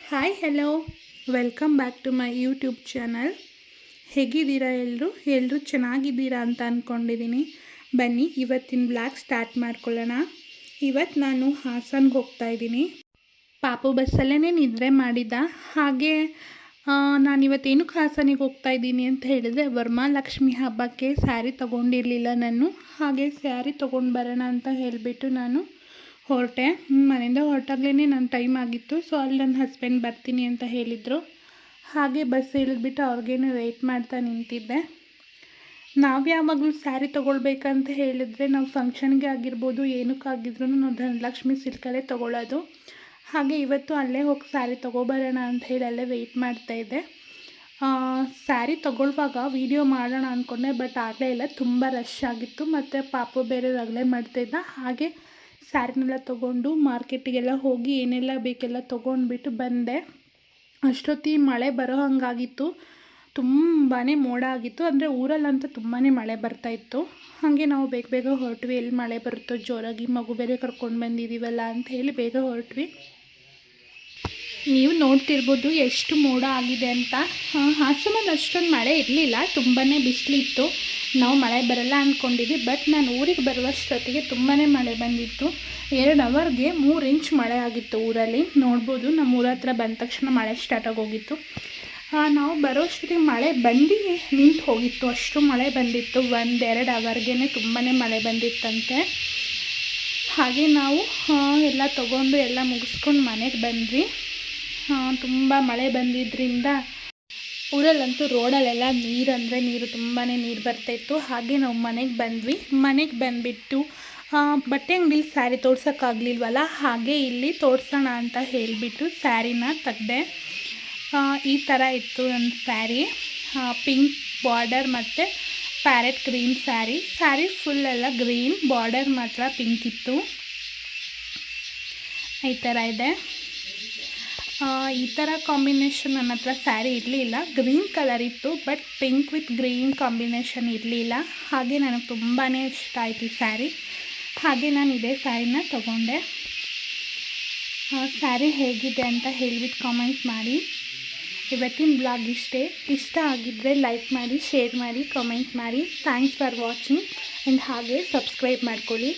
Hi hello welcome back to my YouTube channel ಹೇಗಿದ್ದೀರಾ ಎಲ್ಲರೂ ಎಲ್ಲರೂ ಚೆನ್ನಾಗಿದ್ದೀರಾ ಅಂತ ಅಂದ್ಕೊಂಡಿದ್ದೀನಿ ಬನ್ನಿ, ಇವತ್ತಿನ ಬ್ಲಾಗ್ ಸ್ಟಾರ್ಟ್ ಮಾಡ್ಕೊಳ್ಳೋಣ. ಇವತ್ತು ನಾನು ಹಾಸನ್ಗೆ ಹೋಗ್ತಾ ಇದ್ದೀನಿ. ಪಾಪು ಬಸ್ಸಲ್ಲೇ ನಿದ್ರೆ ಮಾಡಿದ್ದ. ಹಾಗೆ ನಾನು ಇವತ್ತೇನಕ್ಕೆ ಹಾಸನಿಗೆ ಹೋಗ್ತಾ ಇದ್ದೀನಿ ಅಂತ ಹೇಳಿದ್ರೆ ವರ್ಮಾಲಕ್ಷ್ಮಿ ಹಬ್ಬಕ್ಕೆ ಸ್ಯಾರಿ ತೊಗೊಂಡಿರಲಿಲ್ಲ ನಾನು. ಹಾಗೆ ಸ್ಯಾರಿ ತೊಗೊಂಡು ಬರೋಣ ಅಂತ ಹೇಳಿಬಿಟ್ಟು ನಾನು ಹೊರಟೆ. ಮನೆಯಿಂದ ಹೊರಟಾಗ್ಲೇ ನನ್ನ ಟೈಮ್ ಆಗಿತ್ತು. ಸೊ ಅಲ್ಲಿ ನನ್ನ ಹಸ್ಬೆಂಡ್ ಬರ್ತೀನಿ ಅಂತ ಹೇಳಿದರು. ಹಾಗೆ ಬಸ್ ಇಳಿದ್ಬಿಟ್ಟು ಅವ್ರಿಗೇನು ವೆಯ್ಟ್ ಮಾಡ್ತಾ ನಿಂತಿದ್ದೆ. ನಾವು ಯಾವಾಗಲೂ ಸ್ಯಾರಿ ತೊಗೊಳ್ಬೇಕಂತ ಹೇಳಿದರೆ ನಾವು ಫಂಕ್ಷನ್ಗೆ ಆಗಿರ್ಬೋದು ಏನಕ್ಕಾಗಿದ್ರು ನಾವು ಧನಲಕ್ಷ್ಮಿ ಸಿಲ್ಕಲ್ಲೇ ತೊಗೊಳ್ಳೋದು ಹಾಗೆ ಇವತ್ತು ಅಲ್ಲೇ ಹೋಗಿ ಸ್ಯಾರಿ ತೊಗೊಬರೋಣ ಅಂತ ಹೇಳಿ ಅಲ್ಲೇ ವೆಯ್ಟ್ ಮಾಡ್ತಾಯಿದ್ದೆ ಸ್ಯಾರಿ ತೊಗೊಳ್ವಾಗ ವೀಡಿಯೋ ಮಾಡೋಣ ಅಂದ್ಕೊಂಡೆ ಬಟ್ ಆಗಲೇ ಇಲ್ಲ. ತುಂಬ ರಶ್ ಆಗಿತ್ತು. ಮತ್ತು ಪಾಪ ಬೇರೆ ರಗಳೆ ಮಾಡ್ತಾಯಿದ್ದ ಹಾಗೆ ಸ್ಯಾರಿನೆಲ್ಲ ತೊಗೊಂಡು ಮಾರ್ಕೆಟಿಗೆಲ್ಲ ಹೋಗಿ ಏನೆಲ್ಲ ಬೇಕೆಲ್ಲ ತೊಗೊಂಡ್ಬಿಟ್ಟು ಬಂದೆ. ಅಷ್ಟೊತ್ತಿ ಮಳೆ ಬರೋ ಹಾಗಾಗಿತ್ತು. ತುಂಬಾ ಮೋಡ ಆಗಿತ್ತು. ಅಂದರೆ ಊರಲ್ಲಂತೂ ತುಂಬಾ ಮಳೆ ಬರ್ತಾಯಿತ್ತು ಹಾಗೆ ನಾವು ಬೇಗ ಬೇಗ ಹೊರಟ್ವಿ. ಎಲ್ಲಿ ಮಳೆ ಬರುತ್ತೋ ಜೋರಾಗಿ ಮಗು ಬೇರೆ ಕರ್ಕೊಂಡು ಬಂದಿದ್ದೀವಲ್ಲ ಅಂತ ಹೇಳಿ ಬೇಗ ಹೊರಟ್ವಿ. ನೀವು ನೋಡ್ತಿರ್ಬೋದು ಎಷ್ಟು ಮೋಡ ಆಗಿದೆ ಅಂತ. ಹಾಸನಲ್ಲಿ ಅಷ್ಟೊಂದು ಮಳೆ ಇರಲಿಲ್ಲ. ತುಂಬಾ ಬಿಸಿಲಿತ್ತು. ನಾವು ಮಳೆ ಬರಲ್ಲ ಅಂದ್ಕೊಂಡಿದ್ವಿ ಬಟ್ ನಾನು ಊರಿಗೆ ಬರುವಷ್ಟೊತ್ತಿಗೆ ತುಂಬಾ ಮಳೆ ಬಂದಿತ್ತು. ಎರಡು ಅವರ್ಗೆ ಮೂರು ಇಂಚ್ ಮಳೆ ಆಗಿತ್ತು ಊರಲ್ಲಿ. ನೋಡ್ಬೋದು ನಮ್ಮ ಊರ ಹತ್ರ ಬಂದ ತಕ್ಷಣ ಮಳೆ ಸ್ಟಾರ್ಟ್ ಆಗೋಗಿತ್ತು ನಾವು ಬರೋಷ್ಟೊತ್ತಿಗೆ ಮಳೆ ಬಂದು ನಿಂತು ಹೋಗಿತ್ತು. ಅಷ್ಟು ಮಳೆ ಬಂದಿತ್ತು. ಒಂದು ಎರಡು ಅವರ್ಗೆ ತುಂಬಾ ಮಳೆ ಬಂದಿತ್ತಂತೆ. ಹಾಗೆ ನಾವು ಎಲ್ಲ ತೊಗೊಂಡು ಎಲ್ಲ ಮುಗಿಸ್ಕೊಂಡು ಮನೆಗೆ ಬಂದ್ವಿ. ತುಂಬ ಮಳೆ ಬಂದಿದ್ದರಿಂದ ಊರಲ್ಲಂತೂ ರೋಡಲ್ಲೆಲ್ಲ ನೀರು ಅಂದರೆ ನೀರು ತುಂಬಾ ನೀರು ಬರ್ತಾಯಿತ್ತು ಹಾಗೆ ನಾವು ಮನೆಗೆ ಬಂದ್ವಿ. ಮನೆಗೆ ಬಂದುಬಿಟ್ಟು ಬಟ್ಟೆ ಅಂಗಡಿಲಿ ಸ್ಯಾರಿ ತೋರ್ಸೋಕ್ಕಾಗಲಿಲ್ವಲ್ಲ? ಹಾಗೆ ಇಲ್ಲಿ ತೋರಿಸೋಣ ಅಂತ ಹೇಳಿಬಿಟ್ಟು ಸ್ಯಾರಿನ ತೆಗ್ದೆ ಈ ಥರ ಇತ್ತು ನನ್ನ ಸ್ಯಾರಿ. ಪಿಂಕ್ ಬಾರ್ಡರ್ ಮತ್ತು ಪ್ಯಾರೆಟ್ ಗ್ರೀನ್ ಸ್ಯಾರಿ. ಸ್ಯಾರಿ ಫುಲ್ಲೆಲ್ಲ ಗ್ರೀನ್, ಬಾರ್ಡರ್ ಮಾತ್ರ ಪಿಂಕ್ ಇತ್ತು. ಈ ಥರ ಇದೆ. ಈ ಥರ ಕಾಂಬಿನೇಷನ್ ನನ್ನ ಹತ್ರ ಸ್ಯಾರಿ ಇರಲಿಲ್ಲ. ಗ್ರೀನ್ ಕಲರ್ ಇತ್ತು but pink with green combination ಇರಲಿಲ್ಲ. ಹಾಗೆ ನನಗೆ ತುಂಬಾ ಇಷ್ಟ ಆಯಿತು ಈ ಸ್ಯಾರಿ ಹಾಗೆ ನಾನು ಇದೇ ಸ್ಯಾರಿನ ತೊಗೊಂಡೆ. ಸ್ಯಾರಿ ಹೇಗಿದೆ ಅಂತ ಹೇಳಿಬಿಟ್ಟು ಕಾಮೆಂಟ್ ಮಾಡಿ. ಇವತ್ತಿನ ಬ್ಲಾಗ್ ಇಷ್ಟೇ. ಇಷ್ಟ ಆಗಿದ್ದರೆ ಲೈಕ್ ಮಾಡಿ ಶೇರ್ ಮಾಡಿ ಕಾಮೆಂಟ್ ಮಾಡಿ. ಥ್ಯಾಂಕ್ಸ್ ಫಾರ್ ವಾಚಿಂಗ್ ಆ್ಯಂಡ್ ಹಾಗೆ ಸಬ್ಸ್ಕ್ರೈಬ್ ಮಾಡ್ಕೊಳ್ಳಿ.